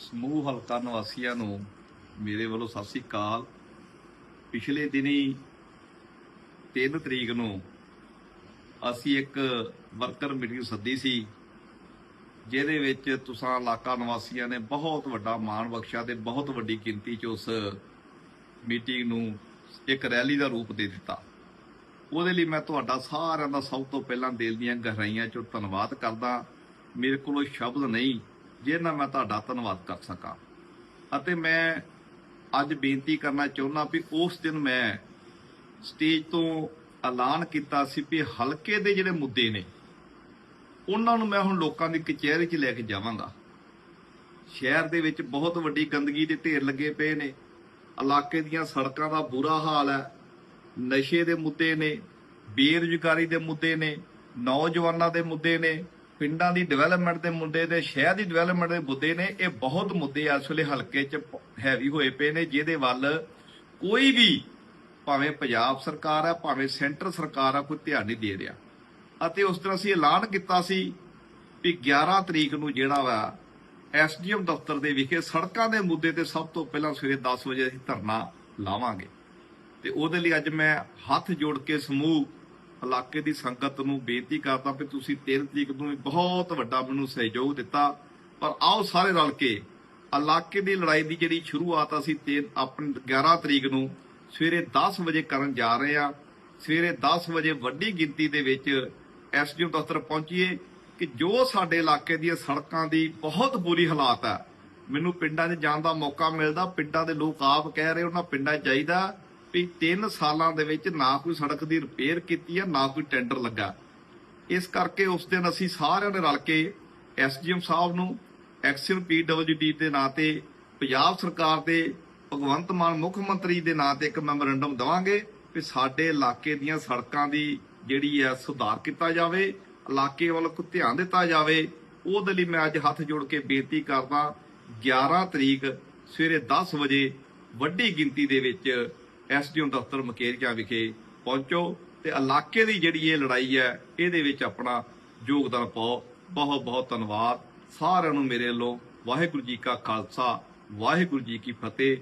ਸਮੂਹ ਹਲਕਾ ਨਿਵਾਸੀਆਂ ਨੂੰ ਮੇਰੇ ਵੱਲੋਂ ਸਤਿ ਸ੍ਰੀ ਅਕਾਲ। ਪਿਛਲੇ ਦਿਨੀ 3 ਤਰੀਕ ਨੂੰ ਅਸੀਂ ਇੱਕ ਵਰਕਰ ਮੀਟਿੰਗ ਸੱਦੀ ਸੀ, ਜਿਹਦੇ ਵਿੱਚ ਤੁਸਾਂ ਇਲਾਕਾ ਨਿਵਾਸੀਆਂ ਨੇ ਬਹੁਤ ਵੱਡਾ ਮਾਣ ਬਖਸ਼ਿਆ ਤੇ ਬਹੁਤ ਵੱਡੀ ਗਿਣਤੀ 'ਚ ਉਸ ਮੀਟਿੰਗ ਨੂੰ ਇੱਕ ਰੈਲੀ ਦਾ ਰੂਪ ਦੇ ਦਿੱਤਾ। ਉਹਦੇ ਲਈ ਮੈਂ ਤੁਹਾਡਾ ਸਾਰਿਆਂ ਦਾ ਸਭ ਤੋਂ ਪਹਿਲਾਂ ਦਿਲ ਦੀਆਂ ਗਹਿਰਾਈਆਂ 'ਚੋਂ ਧੰਨਵਾਦ ਕਰਦਾ। ਮੇਰੇ ਕੋਲੋਂ ਸ਼ਬਦ ਨਹੀਂ ਜਿਹਨਾਂ ਨਾਲ ਮੈਂ ਤੁਹਾਡਾ ਧੰਨਵਾਦ ਕਰ ਸਕਾਂ। ਅਤੇ ਮੈਂ ਅੱਜ ਬੇਨਤੀ ਕਰਨਾ ਚਾਹੁੰਦਾ ਵੀ ਉਸ ਦਿਨ ਮੈਂ ਸਟੇਜ ਤੋਂ ਐਲਾਨ ਕੀਤਾ ਸੀ ਵੀ ਹਲਕੇ ਦੇ ਜਿਹੜੇ ਮੁੱਦੇ ਨੇ, ਉਹਨਾਂ ਨੂੰ ਮੈਂ ਹੁਣ ਲੋਕਾਂ ਦੀ ਕਚਹਿਰੀ 'ਚ ਲੈ ਕੇ ਜਾਵਾਂਗਾ। ਸ਼ਹਿਰ ਦੇ ਵਿੱਚ ਬਹੁਤ ਵੱਡੀ ਗੰਦਗੀ ਦੇ ਢੇਰ ਲੱਗੇ ਪਏ ਨੇ। ਇਲਾਕੇ ਦੀਆਂ ਸੜਕਾਂ ਦਾ ਬੁਰਾ ਹਾਲ ਹੈ। ਨਸ਼ੇ ਦੇ ਮੁੱਦੇ ਨੇ, ਬੇਰੁਜ਼ਗਾਰੀ ਦੇ ਮੁੱਦੇ ਨੇ, ਨੌਜਵਾਨਾਂ ਦੇ ਮੁੱਦੇ ਨੇ ਪਿੰਡਾਂ ਦੀ ਡਿਵੈਲਪਮੈਂਟ ਦੇ ਮੁੱਦੇ ਤੇ, ਸ਼ਹਿਰ ਦੀ ਡਿਵੈਲਪਮੈਂਟ ਦੇ ਮੁੱਦੇ ਨੇ, ਇਹ ਬਹੁਤ ਮੁੱਦੇ ਇਸ ਵੇਲੇ ਹਲਕੇ 'ਚ ਹੈਵੀ ਹੋਏ ਪਏ ਨੇ, ਜਿਹਦੇ ਵੱਲ ਕੋਈ ਵੀ ਭਾਵੇਂ ਪੰਜਾਬ ਸਰਕਾਰ ਆ, ਭਾਵੇਂ ਸੈਂਟਰ ਸਰਕਾਰ ਆ, ਕੋਈ ਧਿਆਨ ਨਹੀਂ ਦੇ ਰਿਹਾ। ਅਤੇ ਉਸ ਦਿਨ ਅਸੀਂ ਐਲਾਨ ਕੀਤਾ ਸੀ ਵੀ 11 ਤਰੀਕ ਨੂੰ ਜਿਹੜਾ ਵਾ ਐਸਡੀਐਮ ਦਫ਼ਤਰ ਦੇ ਵਿਖੇ ਸੜਕਾਂ ਦੇ ਮੁੱਦੇ ਤੇ ਸਭ ਤੋਂ ਪਹਿਲਾਂ ਸਵੇਰੇ 10 ਵਜੇ ਅਸੀਂ ਧਰਨਾ ਲਾਵਾਂਗੇ। ਤੇ ਉਹਦੇ ਲਈ ਅੱਜ ਮੈਂ ਹੱਥ ਜੋੜ ਕੇ ਸਮੂਹ ਇਲਾਕੇ ਦੀ ਸੰਗਤ ਨੂੰ ਬੇਨਤੀ ਕਰਦਾ ਕਿ ਤੁਸੀਂ 13 ਤਰੀਕ ਨੂੰ ਬਹੁਤ ਵੱਡਾ ਮੈਨੂੰ ਸਹਿਯੋਗ ਦਿੱਤਾ। ਪਰ ਆਓ ਸਾਰੇ ਰਲ ਕੇ ਇਲਾਕੇ ਦੀ ਲੜਾਈ ਦੀ ਜਿਹੜੀ ਸ਼ੁਰੂਆਤ ਅਸੀਂ ਤੇ ਆਪਣੀ 11 ਤਰੀਕ ਨੂੰ ਸਵੇਰੇ 10 ਵਜੇ ਕਰਨ ਜਾ ਰਹੇ ਹਾਂ। ਸਵੇਰੇ 10 ਵਜੇ ਵੱਡੀ ਗਿਣਤੀ ਦੇ ਵਿੱਚ ਐਸਡੀਓ ਦਫ਼ਤਰ ਪਹੁੰਚੀਏ ਕਿ ਜੋ ਸਾਡੇ ਇਲਾਕੇ ਦੀਆਂ ਸੜਕਾਂ ਦੀ ਬਹੁਤ ਬੁਰੀ ਹਾਲਾਤ ਹੈ ਮੈਨੂੰ ਪਿੰਡਾਂ 'ਚ ਜਾਣ ਦਾ ਮੌਕਾ ਮਿਲਦਾ, ਪਿੰਡਾਂ ਦੇ ਲੋਕ ਆਪ ਕਹਿ ਰਹੇ ਉਹਨਾਂ ਪਿੰਡਾਂ 'ਚ ਜਾਈਦਾ। ਵੀ 3 ਸਾਲਾਂ ਦੇ ਵਿੱਚ ਨਾ ਕੋਈ ਸੜਕ ਦੀ ਰਿਪੇਅਰ ਕੀਤੀ ਹੈ ਨਾ ਕੋਈ ਟੈਂਡਰ ਲੱਗਾ। ਇਸ ਕਰਕੇ ਉਸ ਦਿਨ ਅਸੀਂ ਸਾਰਿਆਂ ਨੇ ਰਲ ਕੇ ਐਸਡੀਐਮ ਸਾਹਿਬ ਨੂੰ ਐਕਸ਼ਨ ਪੀਡਬਲਯੂਡੀ ਦੇ ਨਾਂ ਤੇ, ਪੰਜਾਬ ਸਰਕਾਰ ਦੇ, ਭਗਵੰਤ ਮਾਨ ਮੁੱਖ ਮੰਤਰੀ ਦੇ ਨਾਂ ਤੇ ਇੱਕ ਮੈਮੋਰੰਡਮ ਦਵਾਂਗੇ ਕਿ ਸਾਡੇ ਇਲਾਕੇ ਦੀਆਂ ਸੜਕਾਂ ਦੀ ਜਿਹੜੀ ਹੈ ਸੁਧਾਰ ਕੀਤਾ ਜਾਵੇ, ਇਲਾਕੇ ਵੱਲ ਕੋ ਧਿਆਨ ਦਿੱਤਾ ਜਾਵੇ। ਉਹਦੇ ਲਈ ਮੈਂ ਅੱਜ ਹੱਥ ਜੋੜ ਕੇ ਬੇਨਤੀ ਕਰਦਾ 11 ਤਰੀਕ ਸਵੇਰੇ 10 ਵਜੇ ਵੱਡੀ ਗਿਣਤੀ ਦੇ ਵਿੱਚ ਐਸਡੀਓ ਦਫ਼ਤਰ ਮਕੇਰੀਆਂ ਵਿਖੇ ਪਹੁੰਚੋ ਤੇ ਇਲਾਕੇ ਦੀ ਜਿਹੜੀ ਇਹ ਲੜਾਈ ਹੈ, ਇਹਦੇ ਵਿੱਚ ਆਪਣਾ ਯੋਗਦਾਨ ਪਾਓ। ਬਹੁਤ ਬਹੁਤ ਧੰਨਵਾਦ। ਸਾਰਿਆਂ ਨੂੰ ਮੇਰੇ ਵੱਲੋਂ ਵਾਹਿਗੁਰੂ ਜੀ ਕਾ ਖਾਲਸਾ, ਵਾਹਿਗੁਰੂ ਜੀ ਕੀ ਫਤਿਹ।